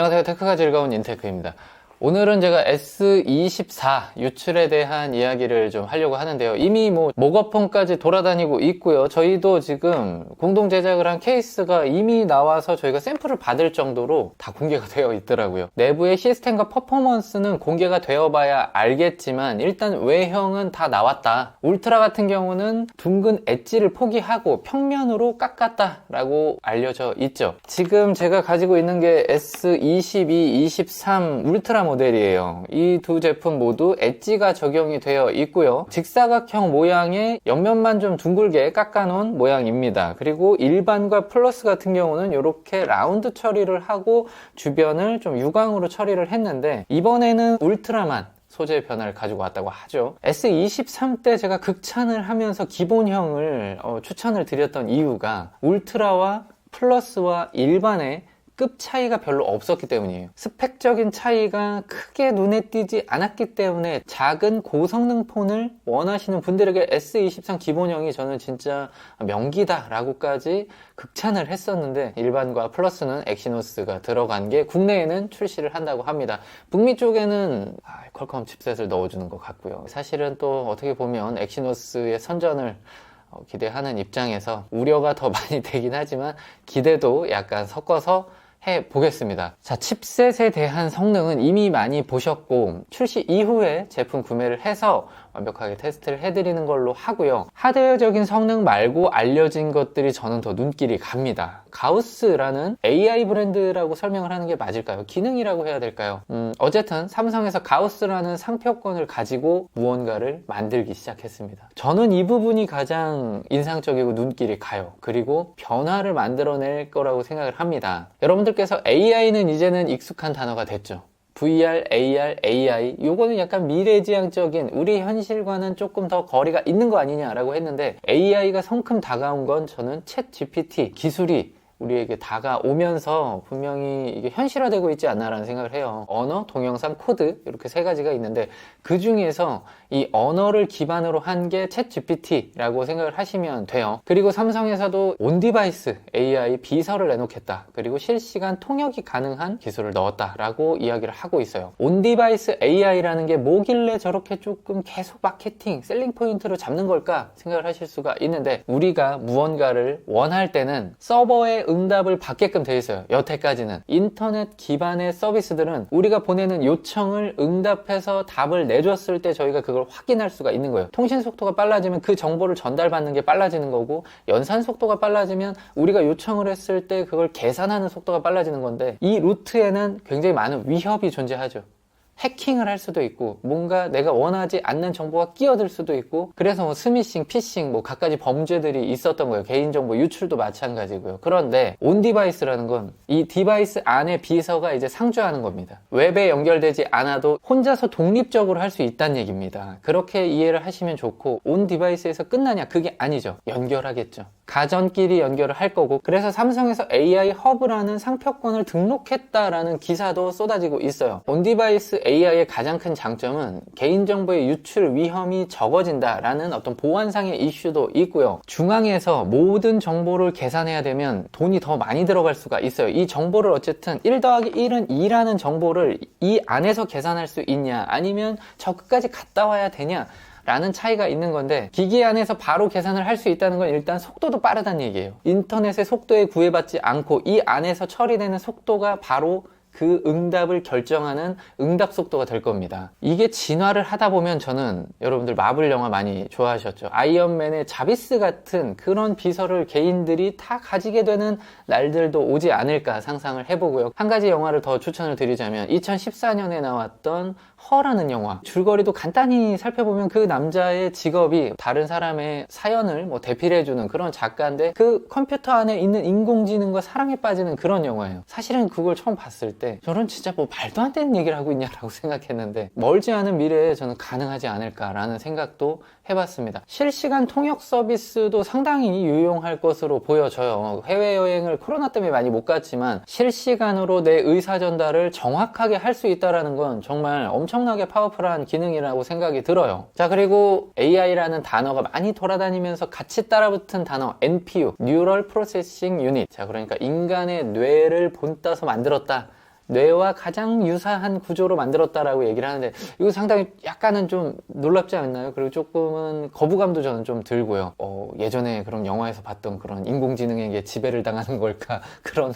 안녕하세요. 테크가 즐거운 인테크입니다. 오늘은 제가 S24 유출에 대한 이야기를 좀 하려고 하는데요. 이미 뭐 모거폰까지 돌아다니고 있고요. 저희도 지금 공동 제작을 한 케이스가 이미 나와서 저희가 샘플을 받을 정도로 다 공개가 되어 있더라고요. 내부의 시스템과 퍼포먼스는 공개가 되어봐야 알겠지만 일단 외형은 다 나왔다. 울트라 같은 경우는 둥근 엣지를 포기하고 평면으로 깎았다라고 알려져 있죠. 지금 제가 가지고 있는 게 S22, 23 울트라 모델이에요. 이 두 제품 모두 엣지가 적용이 되어 있고요. 직사각형 모양의 옆면만 좀 둥글게 깎아놓은 모양입니다. 그리고 일반과 플러스 같은 경우는 이렇게 라운드 처리를 하고 주변을 좀 유광으로 처리를 했는데 이번에는 울트라만 소재 변화를 가지고 왔다고 하죠. S23 때 제가 극찬을 하면서 기본형을 어, 추천을 드렸던 이유가 울트라와 플러스와 일반의 급 차이가 별로 없었기 때문이에요. 스펙적인 차이가 크게 눈에 띄지 않았기 때문에 작은 고성능 폰을 원하시는 분들에게 S23 기본형이 저는 진짜 명기다라고까지 극찬을 했었는데 일반과 플러스는 엑시노스가 들어간 게 국내에는 출시를 한다고 합니다. 북미 쪽에는 아, 퀄컴 칩셋을 넣어주는 것 같고요. 사실은 또 어떻게 보면 엑시노스의 선전을 어, 기대하는 입장에서 우려가 더 많이 되긴 하지만 기대도 약간 섞어서 해 보겠습니다. 자, 칩셋에 대한 성능은 이미 많이 보셨고 출시 이후에 제품 구매를 해서 완벽하게 테스트를 해드리는 걸로 하고요. 하드웨어적인 성능 말고 알려진 것들이 저는 더 눈길이 갑니다. 가우스라는 AI 브랜드라고 설명을 하는 게 맞을까요? 기능이라고 해야 될까요? 음, 어쨌든 삼성에서 가우스라는 상표권을 가지고 무언가를 만들기 시작했습니다. 저는 이 부분이 가장 인상적이고 눈길이 가요. 그리고 변화를 만들어낼 거라고 생각을 합니다. 여러분들께서 AI는 이제는 익숙한 단어가 됐죠. VR, AR, AI 요거는 약간 미래지향적인 우리 현실과는 조금 더 거리가 있는 거 아니냐라고 했는데 AI가 성큼 다가온 건 저는 챗 GPT 기술이 우리에게 다가오면서 분명히 이게 현실화되고 있지 않나라는 생각을 해요. 언어, 동영상, 코드 이렇게 세 가지가 있는데 그 중에서 이 언어를 기반으로 한 게 챗 GPT라고 생각을 하시면 돼요. 그리고 삼성에서도 온 디바이스 AI 비서를 내놓겠다. 그리고 실시간 통역이 가능한 기술을 넣었다라고 이야기를 하고 있어요. 온 디바이스 AI라는 게 뭐길래 저렇게 조금 계속 마케팅, 셀링 포인트로 잡는 걸까 생각을 하실 수가 있는데 우리가 무언가를 원할 때는 서버에 응답을 받게끔 되어 있어요. 여태까지는. 인터넷 기반의 서비스들은 우리가 보내는 요청을 응답해서 답을 내줬을 때 저희가 그걸 확인할 수가 있는 거예요. 통신 속도가 빨라지면 그 정보를 전달받는 게 빨라지는 거고 연산 속도가 빨라지면 우리가 요청을 했을 때 그걸 계산하는 속도가 빨라지는 건데 이 루트에는 굉장히 많은 위협이 존재하죠. 해킹을 할 수도 있고 뭔가 내가 원하지 않는 정보가 끼어들 수도 있고 그래서 뭐 스미싱, 피싱 뭐 갖가지 범죄들이 있었던 거예요. 개인정보 유출도 마찬가지고요. 그런데 온 디바이스라는 건 이 디바이스 안에 비서가 이제 상주하는 겁니다. 웹에 연결되지 않아도 혼자서 독립적으로 할 수 있다는 얘기입니다. 그렇게 이해를 하시면 좋고 온 디바이스에서 끝나냐? 그게 아니죠. 연결하겠죠. 가전끼리 연결을 할 거고 그래서 삼성에서 AI 허브라는 상표권을 등록했다라는 기사도 쏟아지고 있어요. 온디바이스 AI의 가장 큰 장점은 개인정보의 유출 위험이 적어진다라는 어떤 보안상의 이슈도 있고요. 중앙에서 모든 정보를 계산해야 되면 돈이 더 많이 들어갈 수가 있어요. 이 정보를 어쨌든 1 더하기 1은 2라는 정보를 이 안에서 계산할 수 있냐 아니면 저 끝까지 갔다 와야 되냐 라는 차이가 있는 건데 기기 안에서 바로 계산을 할 수 있다는 건 일단 속도도 빠르다는 얘기예요. 인터넷의 속도에 구애받지 않고 이 안에서 처리되는 속도가 바로 그 응답을 결정하는 응답 속도가 될 겁니다. 이게 진화를 하다 보면 저는 여러분들 마블 영화 많이 좋아하셨죠. 아이언맨의 자비스 같은 그런 비서를 개인들이 다 가지게 되는 날들도 오지 않을까 상상을 해보고요. 한 가지 영화를 더 추천을 드리자면 2014년에 나왔던 허라는 영화. 줄거리도 간단히 살펴보면 그 남자의 직업이 다른 사람의 사연을 뭐 대필해주는 그런 작가인데 그 컴퓨터 안에 있는 인공지능과 사랑에 빠지는 그런 영화예요. 사실은 그걸 처음 봤을 때 저는 진짜 뭐 말도 안 되는 얘기를 하고 있냐라고 생각했는데 멀지 않은 미래에 저는 가능하지 않을까라는 생각도 해봤습니다. 실시간 통역 서비스도 상당히 유용할 것으로 보여져요. 해외여행을 코로나 때문에 많이 못 갔지만 실시간으로 내 의사 전달을 정확하게 할 수 있다는 건 정말 엄청나게 파워풀한 기능이라고 생각이 들어요. 자, 그리고 AI라는 단어가 많이 돌아다니면서 같이 따라붙은 단어 NPU, Neural Processing Unit. 자, 그러니까 인간의 뇌를 본따서 만들었다. 뇌와 가장 유사한 구조로 만들었다라고 얘기를 하는데 이거 상당히 약간은 좀 놀랍지 않나요? 그리고 조금은 거부감도 저는 좀 들고요. 어, 예전에 그런 영화에서 봤던 그런 인공지능에게 지배를 당하는 걸까 그런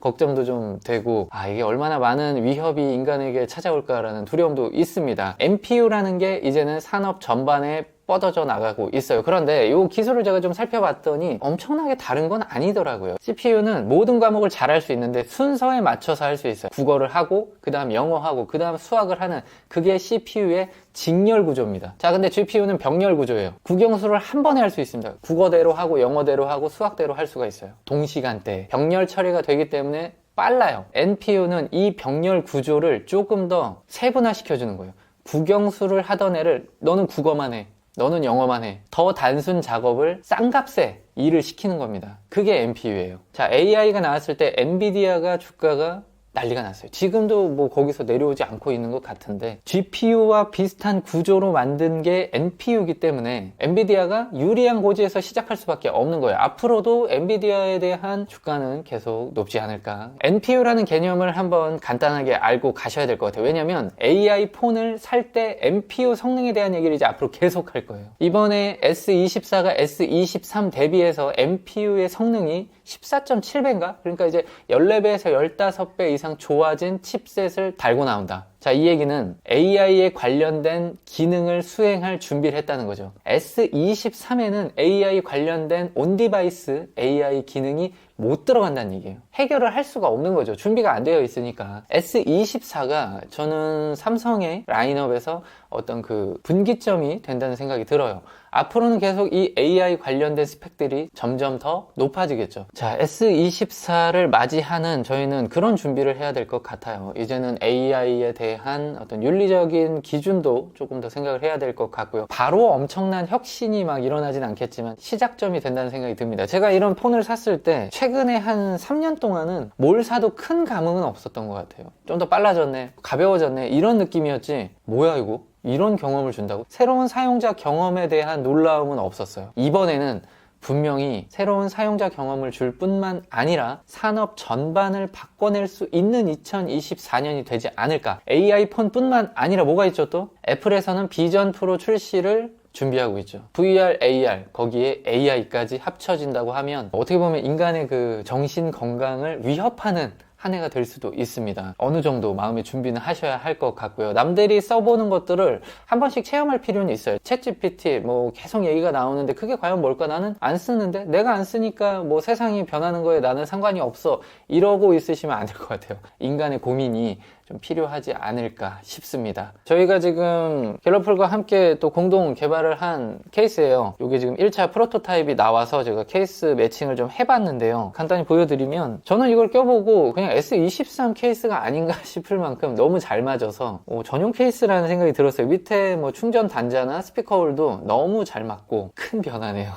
걱정도 좀 되고 아 이게 얼마나 많은 위협이 인간에게 찾아올까라는 두려움도 있습니다. MPU라는 게 이제는 산업 전반에 뻗어져 나가고 있어요. 그런데 이 기술을 제가 좀 살펴봤더니 엄청나게 다른 건 아니더라고요. CPU는 모든 과목을 잘할 수 있는데 순서에 맞춰서 할 수 있어요. 국어를 하고, 그 다음 영어하고, 그 다음 수학을 하는 그게 CPU의 직렬 구조입니다. 자, 근데 GPU는 병렬 구조예요. 국영수를 한 번에 할 수 있습니다. 국어대로 하고, 영어대로 하고, 수학대로 할 수가 있어요. 동시간대에. 병렬 처리가 되기 때문에 빨라요. NPU는 이 병렬 구조를 조금 더 세분화시켜주는 거예요. 국영수를 하던 애를 너는 국어만 해. 너는 영어만 해. 더 단순 작업을 싼 값에 일을 시키는 겁니다. 그게 NPU예요. 자, AI가 나왔을 때 엔비디아가 주가가 난리가 났어요. 지금도 뭐 거기서 내려오지 않고 있는 것 같은데 GPU와 비슷한 구조로 만든 게 NPU이기 때문에 엔비디아가 유리한 고지에서 시작할 수밖에 없는 거예요. 앞으로도 엔비디아에 대한 주가는 계속 높지 않을까. NPU라는 개념을 한번 간단하게 알고 가셔야 될 것 같아요. 왜냐면 AI 폰을 살 때 NPU 성능에 대한 얘기를 이제 앞으로 계속 할 거예요. 이번에 S24가 S23 대비해서 NPU의 성능이 14.7배인가? 그러니까 이제 14배에서 15배 이상 좋아진 칩셋을 달고 나온다. 자, 이 얘기는 AI에 관련된 기능을 수행할 준비를 했다는 거죠. S23에는 AI 관련된 온 디바이스 AI 기능이 못 들어간다는 얘기예요. 해결을 할 수가 없는 거죠. 준비가 안 되어 있으니까. S24가 저는 삼성의 라인업에서 어떤 그 분기점이 된다는 생각이 들어요. 앞으로는 계속 이 AI 관련된 스펙들이 점점 더 높아지겠죠. 자, S24를 맞이하는 저희는 그런 준비를 해야 될 것 같아요. 이제는 AI에 대한 어떤 윤리적인 기준도 조금 더 생각을 해야 될 것 같고요. 바로 엄청난 혁신이 막 일어나진 않겠지만 시작점이 된다는 생각이 듭니다. 제가 이런 폰을 샀을 때 최근 에 한 3년 동안은 뭘 사도 큰 감흥은 없었던 것 같아요. 좀 더 빨라졌네, 가벼워졌네, 이런 느낌이었지. 뭐야, 이거? 이런 경험을 준다고? 새로운 사용자 경험에 대한 놀라움은 없었어요. 이번에는 분명히 새로운 사용자 경험을 줄 뿐만 아니라 산업 전반을 바꿔낼 수 있는 2024년이 되지 않을까. AI 폰 뿐만 아니라 뭐가 있죠 또? 애플에서는 비전 프로 출시를 준비하고 있죠. VR, AR, 거기에 AI까지 합쳐진다고 하면 어떻게 보면 인간의 그 정신 건강을 위협하는 한 해가 될 수도 있습니다. 어느 정도 마음의 준비는 하셔야 할 것 같고요. 남들이 써보는 것들을 한 번씩 체험할 필요는 있어요. 챗GPT 뭐 계속 얘기가 나오는데 그게 과연 뭘까? 나는 안 쓰는데 내가 안 쓰니까 뭐 세상이 변하는 거에 나는 상관이 없어. 이러고 있으시면 안 될 것 같아요. 인간의 고민이 좀 필요하지 않을까 싶습니다. 저희가 지금 갤러풀과 함께 또 공동 개발을 한 케이스예요. 이게 지금 1차 프로토타입이 나와서 제가 케이스 매칭을 좀 해봤는데요. 간단히 보여드리면 저는 이걸 껴보고 그냥 S23 케이스가 아닌가 싶을 만큼 너무 잘 맞아서 어, 전용 케이스라는 생각이 들었어요. 밑에 뭐 충전 단자나 스피커 홀도 너무 잘 맞고 큰 변화네요.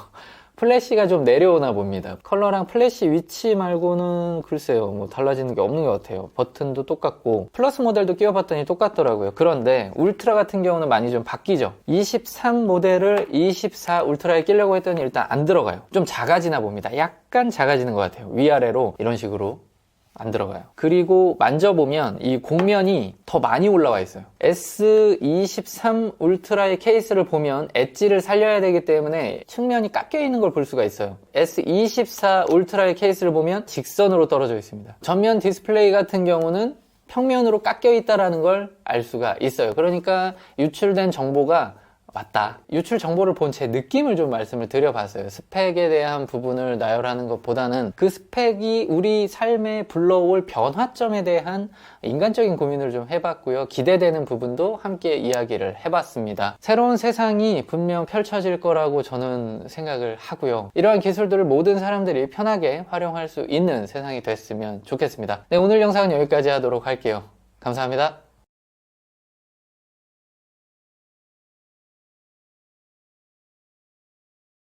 플래시가 좀 내려오나 봅니다. 컬러랑 플래시 위치 말고는 글쎄요, 뭐 달라지는 게 없는 것 같아요. 버튼도 똑같고, 플러스 모델도 끼워봤더니 똑같더라고요. 그런데 울트라 같은 경우는 많이 좀 바뀌죠. 23 모델을 24 울트라에 끼려고 했더니 일단 안 들어가요. 좀 작아지나 봅니다. 약간 작아지는 것 같아요. 위아래로 이런 식으로 안 들어가요. 그리고 만져보면 이 곡면이 더 많이 올라와 있어요. S23 울트라의 케이스를 보면 엣지를 살려야 되기 때문에 측면이 깎여 있는 걸 볼 수가 있어요. S24 울트라의 케이스를 보면 직선으로 떨어져 있습니다. 전면 디스플레이 같은 경우는 평면으로 깎여 있다라는 걸 알 수가 있어요. 그러니까 유출된 정보가 맞다. 유출 정보를 본 제 느낌을 좀 말씀을 드려봤어요. 스펙에 대한 부분을 나열하는 것보다는 그 스펙이 우리 삶에 불러올 변화점에 대한 인간적인 고민을 좀 해봤고요. 기대되는 부분도 함께 이야기를 해봤습니다. 새로운 세상이 분명 펼쳐질 거라고 저는 생각을 하고요. 이러한 기술들을 모든 사람들이 편하게 활용할 수 있는 세상이 됐으면 좋겠습니다. 네, 오늘 영상은 여기까지 하도록 할게요. 감사합니다.